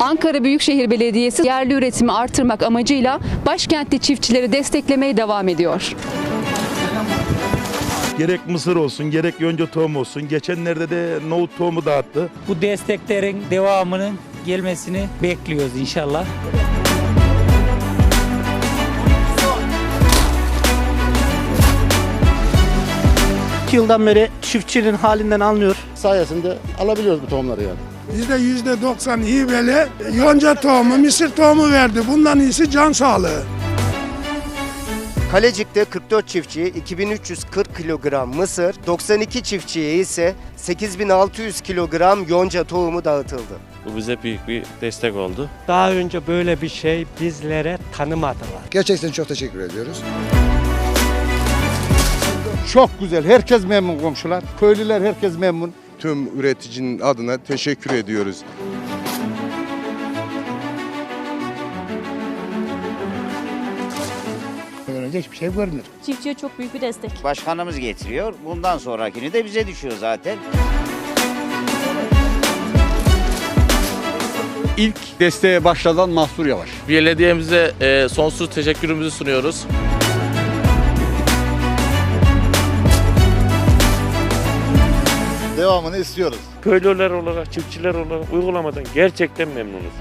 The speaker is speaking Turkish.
Ankara Büyükşehir Belediyesi yerli üretimi artırmak amacıyla başkentte çiftçileri desteklemeye devam ediyor. Gerek mısır olsun, gerek yonca tohum olsun. Geçenlerde de nohut tohumu dağıttı. Bu desteklerin devamının gelmesini bekliyoruz inşallah. Yıldan beri çiftçinin halinden anlıyor. sayesinde alabiliyoruz bu tohumları yani. Bizde yüzde 90 hibeli yonca tohumu, mısır tohumu verdi. Bundan iyisi can sağlığı. Kalecik'te 44 çiftçiye 2340 kilogram mısır, 92 çiftçiye ise 8600 kilogram yonca tohumu dağıtıldı. Bu bize büyük bir destek oldu. Daha önce böyle bir şey bizlere tanımadılar. Gerçekten çok teşekkür ediyoruz. Çok güzel. Herkes memnun komşular. Köylüler herkes memnun. Tüm üreticinin adına teşekkür ediyoruz. Öyle hiçbir şey görmüyor. Çiftçiye çok büyük bir destek. Başkanımız getiriyor. Bundan sonrakini de bize düşüyor zaten. İlk desteğe başladan Mahsur Yavaş. Belediyemize e, sonsuz teşekkürümüzü sunuyoruz. Devamını istiyoruz. Köylüler olarak, çiftçiler olarak uygulamadan gerçekten memnunuz.